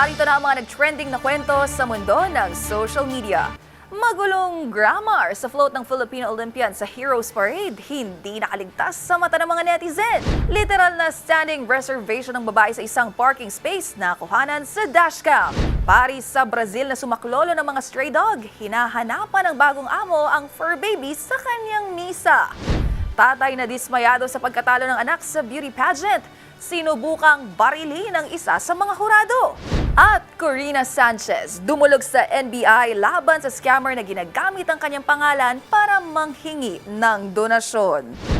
narito na ang mga nag-trending na kwento sa mundo ng social media. Magulong grammar sa float ng Filipino Olympian sa Heroes Parade, hindi nakaligtas sa mata ng mga netizen. Literal na standing reservation ng babae sa isang parking space na kuhanan sa dashcam. Paris sa Brazil na sumaklolo ng mga stray dog, hinahanapan ng bagong amo ang fur baby sa kanyang misa. Tatay na dismayado sa pagkatalo ng anak sa beauty pageant. Sinubukang barili ng isa sa mga hurado. At Corina Sanchez dumulog sa NBI laban sa scammer na ginagamit ang kanyang pangalan para manghingi ng donasyon.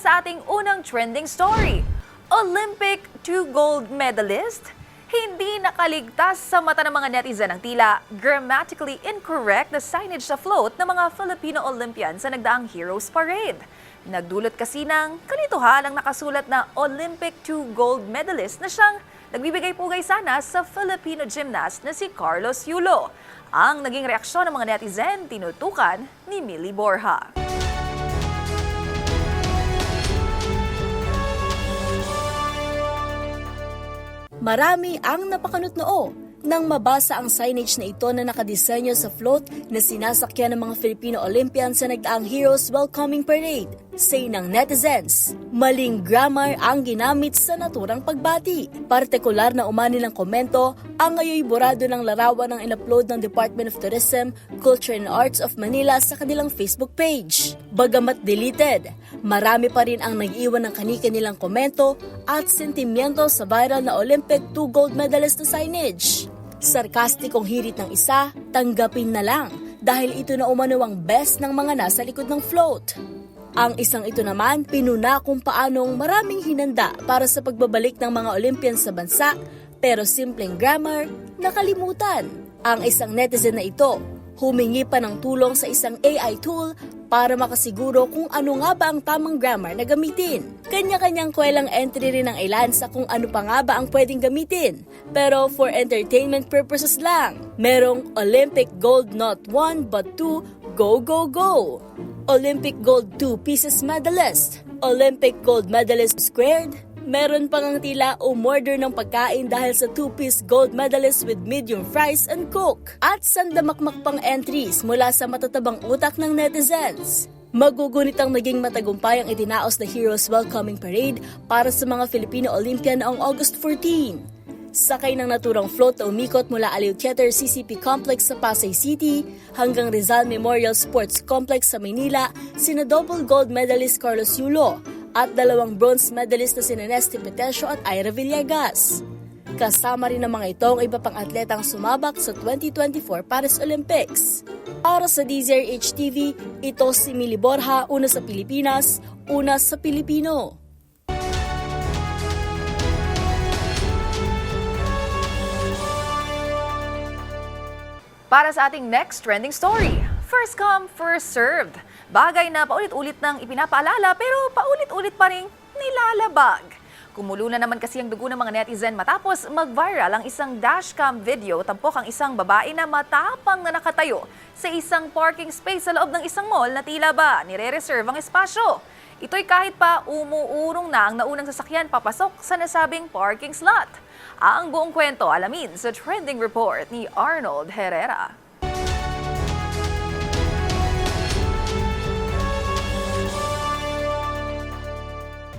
Sa ating unang trending story. Olympic two gold medalist? Hindi nakaligtas sa mata ng mga netizen ang tila grammatically incorrect na signage sa float ng mga Filipino Olympians sa nagdaang Heroes Parade. Nagdulot kasi ng kalituhan ang nakasulat na Olympic two gold medalist na siyang nagbibigay pugay sana sa Filipino gymnast na si Carlos Yulo. Ang naging reaksyon ng mga netizen tinutukan ni Millie Borja. Marami ang napakanot noo nang mabasa ang signage na ito na nakadisenyo sa float na sinasakyan ng mga Filipino Olympians sa nagdaang Heroes Welcoming Parade. Say ng netizens, maling grammar ang ginamit sa naturang pagbati. Partikular na umani ng komento ang ngayoy borado ng larawan ng in-upload ng Department of Tourism, Culture and Arts of Manila sa kanilang Facebook page. Bagamat deleted, marami pa rin ang nag-iwan ng kani-kanilang komento at sentimiento sa viral na Olympic 2 gold medalist na signage. Sarkastikong hirit ng isa, tanggapin na lang dahil ito na umano ang best ng mga nasa likod ng float. Ang isang ito naman, pinuna kung paanong maraming hinanda para sa pagbabalik ng mga Olympians sa bansa, pero simpleng grammar, nakalimutan. Ang isang netizen na ito, humingi pa ng tulong sa isang AI tool para makasiguro kung ano nga ba ang tamang grammar na gamitin. Kanya-kanyang kwelang entry rin ng ilan sa kung ano pa nga ba ang pwedeng gamitin. Pero for entertainment purposes lang, merong Olympic gold not one but two, go go go! Olympic gold 2 pieces medalist, Olympic gold medalist squared, Meron pang ang tila umorder ng pagkain dahil sa two-piece gold medalist with medium fries and coke. At sandamakmak pang entries mula sa matatabang utak ng netizens. Magugunit ang naging matagumpay ang itinaos na Heroes Welcoming Parade para sa mga Filipino Olympian noong August 14. Sakay ng naturang float na umikot mula Aliw Theater CCP Complex sa Pasay City hanggang Rizal Memorial Sports Complex sa Manila, sina double gold medalist Carlos Yulo at dalawang bronze medalist na sina Nesty Petesio at Ira Villegas. Kasama rin ng mga ito ang iba pang atletang sumabak sa 2024 Paris Olympics. Para sa DZRH TV, ito si Mili Borja, una sa Pilipinas, una sa Pilipino. Para sa ating next trending story, first come, first served. Bagay na paulit-ulit nang ipinapaalala pero paulit-ulit pa rin nilalabag. Kumulo na naman kasi ang dugo ng mga netizen matapos mag-viral ang isang dashcam video tampok ang isang babae na matapang na nakatayo sa isang parking space sa loob ng isang mall na tila ba nire-reserve ang espasyo. Ito'y kahit pa umuurong na ang naunang sasakyan papasok sa nasabing parking slot. Ang buong kwento alamin sa trending report ni Arnold Herrera.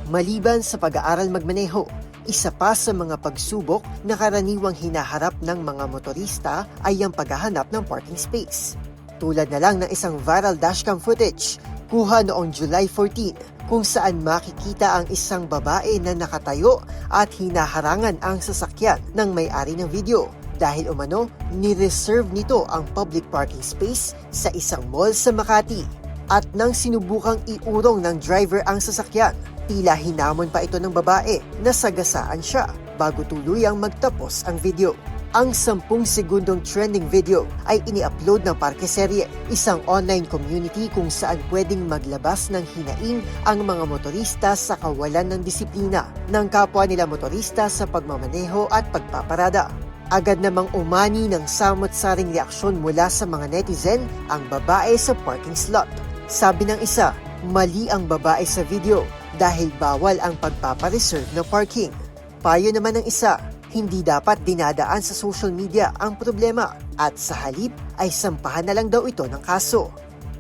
Maliban sa pag-aaral magmaneho, isa pa sa mga pagsubok na karaniwang hinaharap ng mga motorista ay ang paghahanap ng parking space. Tulad na lang ng isang viral dashcam footage kuha noong July 14 kung saan makikita ang isang babae na nakatayo at hinaharangan ang sasakyan ng may-ari ng video. dahil umano ni-reserve nito ang public parking space sa isang mall sa Makati. At nang sinubukang iurong ng driver ang sasakyan, tila hinamon pa ito ng babae na sagasaan siya bago tuluyang magtapos ang video. Ang 10 segundong trending video ay ini-upload ng Parke Serye, isang online community kung saan pwedeng maglabas ng hinaing ang mga motorista sa kawalan ng disiplina ng kapwa nila motorista sa pagmamaneho at pagpaparada. Agad namang umani ng samot-saring reaksyon mula sa mga netizen ang babae sa parking slot. Sabi ng isa, mali ang babae sa video dahil bawal ang pagpapareserve ng parking. Payo naman ng isa, hindi dapat dinadaan sa social media ang problema at sa halip ay sampahan na lang daw ito ng kaso.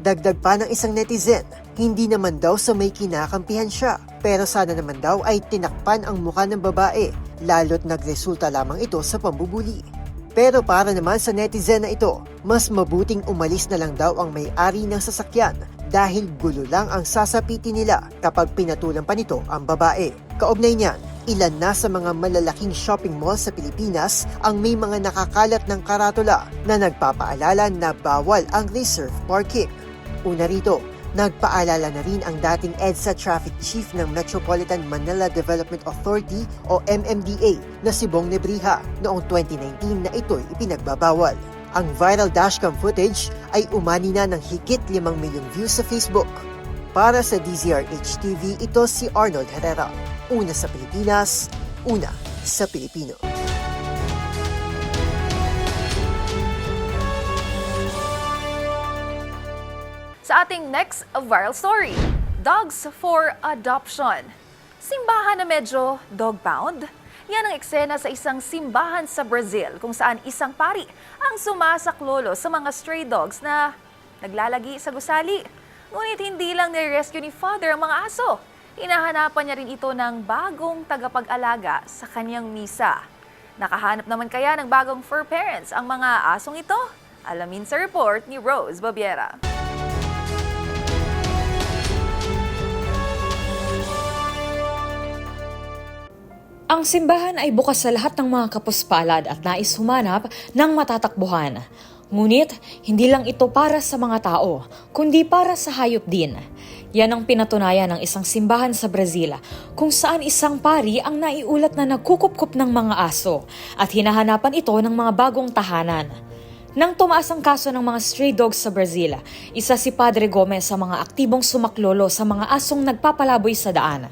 Dagdag pa ng isang netizen, hindi naman daw sa may kinakampihan siya pero sana naman daw ay tinakpan ang mukha ng babae lalo't nagresulta lamang ito sa pambubuli. Pero para naman sa netizen na ito, mas mabuting umalis na lang daw ang may-ari ng sasakyan dahil gulo lang ang sasapitin nila kapag pinatulan pa nito ang babae. Kaugnay niyan, ilan na sa mga malalaking shopping mall sa Pilipinas ang may mga nakakalat ng karatula na nagpapaalala na bawal ang reserve parking. Una rito, nagpaalala na rin ang dating EDSA Traffic Chief ng Metropolitan Manila Development Authority o MMDA na si Bong Nebriha noong 2019 na ito'y ipinagbabawal. Ang viral dashcam footage ay umani na ng higit 5 milyong views sa Facebook. Para sa DZRH TV, ito si Arnold Herrera. Una sa Pilipinas, una sa Pilipino. Sa ating next viral story, Dogs for Adoption. Simbahan na medyo dog-bound? Yan ang eksena sa isang simbahan sa Brazil kung saan isang pari ang sumasaklolo sa mga stray dogs na naglalagi sa gusali. Ngunit hindi lang nire-rescue ni Father ang mga aso. Hinahanapan niya rin ito ng bagong tagapag-alaga sa kanyang misa. Nakahanap naman kaya ng bagong fur parents ang mga asong ito? Alamin sa report ni Rose Babiera. Ang simbahan ay bukas sa lahat ng mga kapuspalad at nais humanap ng matatakbuhan. Ngunit, hindi lang ito para sa mga tao, kundi para sa hayop din. Yan ang pinatunayan ng isang simbahan sa Brazil, kung saan isang pari ang naiulat na nagkukupkup ng mga aso at hinahanapan ito ng mga bagong tahanan. Nang tumaas ang kaso ng mga stray dogs sa Brazil, isa si Padre Gomez sa mga aktibong sumaklolo sa mga asong nagpapalaboy sa daan.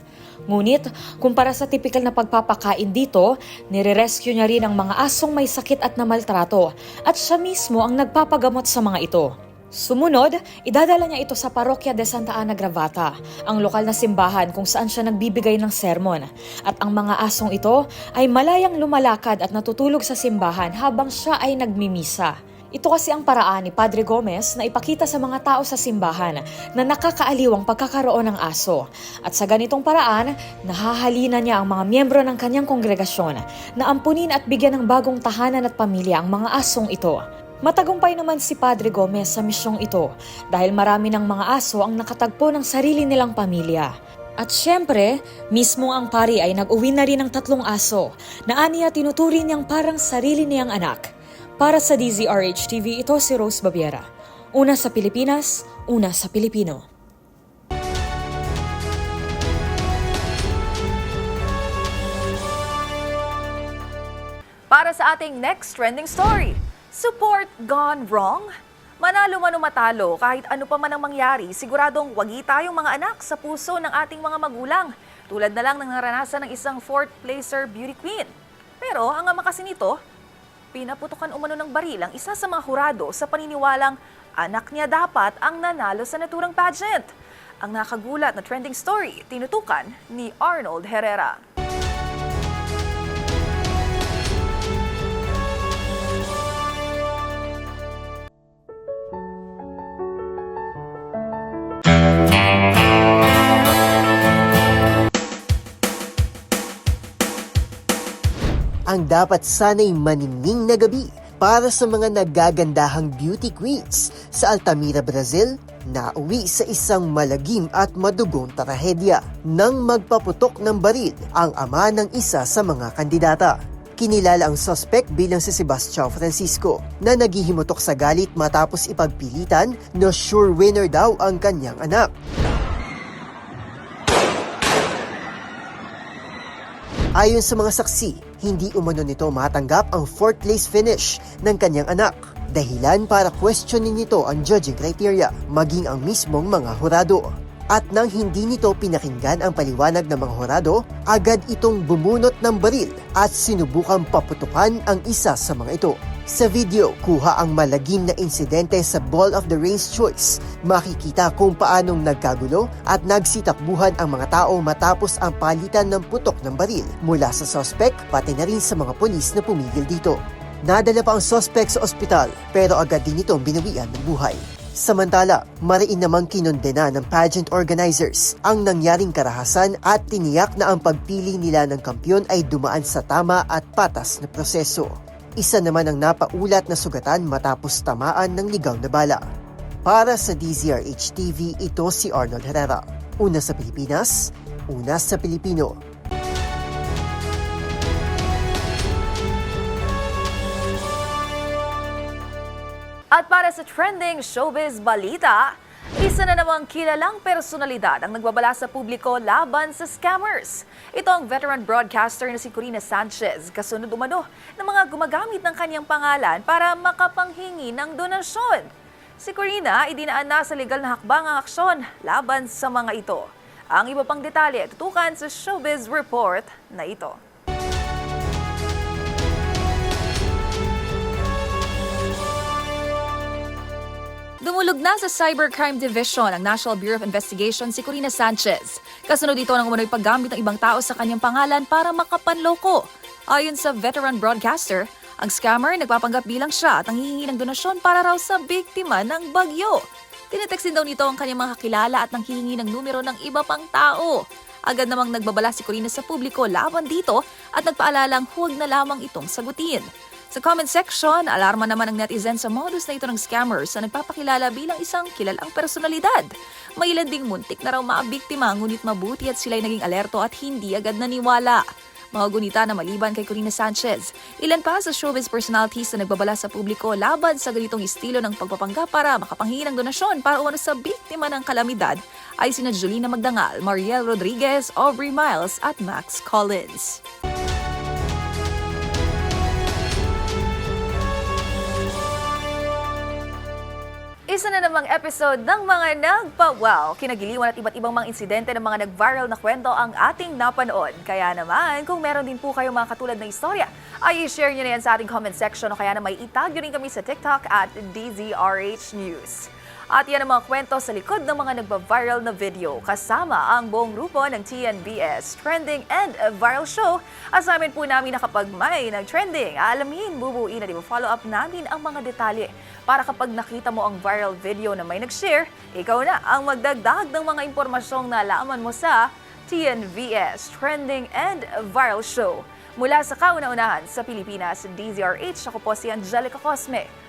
Ngunit, kumpara sa tipikal na pagpapakain dito, nire-rescue niya rin ang mga asong may sakit at namaltrato at siya mismo ang nagpapagamot sa mga ito. Sumunod, idadala niya ito sa Parokya de Santa Ana Gravata, ang lokal na simbahan kung saan siya nagbibigay ng sermon. At ang mga asong ito ay malayang lumalakad at natutulog sa simbahan habang siya ay nagmimisa. Ito kasi ang paraan ni Padre Gomez na ipakita sa mga tao sa simbahan na nakakaaliwang pagkakaroon ng aso. At sa ganitong paraan, nahahalina niya ang mga miyembro ng kanyang kongregasyon na ampunin at bigyan ng bagong tahanan at pamilya ang mga asong ito. Matagumpay naman si Padre Gomez sa misyong ito dahil marami ng mga aso ang nakatagpo ng sarili nilang pamilya. At syempre, mismo ang pari ay nag-uwi na rin ng tatlong aso na aniya tinuturing niyang parang sarili niyang anak. Para sa DZRH TV, ito si Rose Babiera. Una sa Pilipinas, una sa Pilipino. Para sa ating next trending story, support gone wrong? Manalo man o matalo, kahit ano pa man ang mangyari, siguradong wagi tayong mga anak sa puso ng ating mga magulang. Tulad na lang ng naranasan ng isang fourth placer beauty queen. Pero ang ama kasi nito, pinaputukan umano ng baril ang isa sa mga hurado sa paniniwalang anak niya dapat ang nanalo sa naturang pageant. Ang nakagulat na trending story, tinutukan ni Arnold Herrera. Dapat sana'y maniming na gabi para sa mga nagagandahang beauty queens sa Altamira, Brazil, na uwi sa isang malagim at madugong trahedya nang magpaputok ng baril ang ama ng isa sa mga kandidata. Kinilala ang suspect bilang si Sebastian Francisco na naghihimutok sa galit matapos ipagpilitan na sure winner daw ang kanyang anak. Ayon sa mga saksi, hindi umano nito matanggap ang fourth place finish ng kanyang anak. Dahilan para questionin nito ang judging criteria, maging ang mismong mga hurado. At nang hindi nito pinakinggan ang paliwanag ng mga hurado, agad itong bumunot ng baril at sinubukang paputukan ang isa sa mga ito. Sa video, kuha ang malagim na insidente sa Ball of the Rings Choice. Makikita kung paanong nagkagulo at nagsitakbuhan ang mga tao matapos ang palitan ng putok ng baril mula sa suspect pati na rin sa mga polis na pumigil dito. Nadala pa ang suspect sa ospital pero agad din itong binawian ng buhay. Samantala, mariin namang kinondena ng pageant organizers ang nangyaring karahasan at tiniyak na ang pagpili nila ng kampyon ay dumaan sa tama at patas na proseso. Isa naman ang napaulat na sugatan matapos tamaan ng ligaw na bala. Para sa DZRH TV, ito si Arnold Herrera. Una sa Pilipinas, una sa Pilipino. At para sa trending showbiz balita, isa na namang kilalang personalidad ang nagbabala sa publiko laban sa scammers. Ito ang veteran broadcaster na si Corina Sanchez, kasunod umano ng mga gumagamit ng kanyang pangalan para makapanghingi ng donasyon. Si Corina idinaan na sa legal na hakbang ang aksyon laban sa mga ito. Ang iba pang detalye tutukan sa showbiz report na ito. Dumulog na sa Cybercrime Division ang National Bureau of Investigation si Corina Sanchez. Kasunod dito ng umano'y paggamit ng ibang tao sa kanyang pangalan para makapanloko. Ayon sa veteran broadcaster, ang scammer nagpapanggap bilang siya at nanghihingi ng donasyon para raw sa biktima ng bagyo. Tineteksin daw nito ang kanyang mga kakilala at nanghihingi ng numero ng iba pang tao. Agad namang nagbabala si Corina sa publiko laban dito at nagpaalalang huwag na lamang itong sagutin. Sa comment section, alarma naman ang netizen sa modus na ito ng scammers na nagpapakilala bilang isang kilalang personalidad. May ilan ding muntik na raw maabiktima ngunit mabuti at sila'y naging alerto at hindi agad naniwala. Mga na maliban kay Corina Sanchez. Ilan pa sa showbiz personalities na nagbabala sa publiko laban sa ganitong estilo ng pagpapanggap para makapanghingi ng donasyon para umano sa biktima ng kalamidad ay sina Jolina Magdangal, Mariel Rodriguez, Aubrey Miles at Max Collins. Isa na namang episode ng mga nagpa-wow, kinagiliwan at iba't ibang mga insidente ng mga nag-viral na kwento ang ating napanood. Kaya naman, kung meron din po kayong mga katulad na istorya, ay i-share nyo na yan sa ating comment section o kaya na may itag nyo rin kami sa TikTok at DZRH News. At yan ang mga kwento sa likod ng mga nagba-viral na video kasama ang buong grupo ng TNBS Trending and Viral Show. Assignment po namin na kapag may nag-trending, aalamin, bubuin at follow up namin ang mga detalye para kapag nakita mo ang viral video na may nag-share, ikaw na ang magdagdag ng mga impormasyong nalaman mo sa TNVS Trending and Viral Show. Mula sa kauna-unahan sa Pilipinas, DZRH, ako po si Angelica Cosme.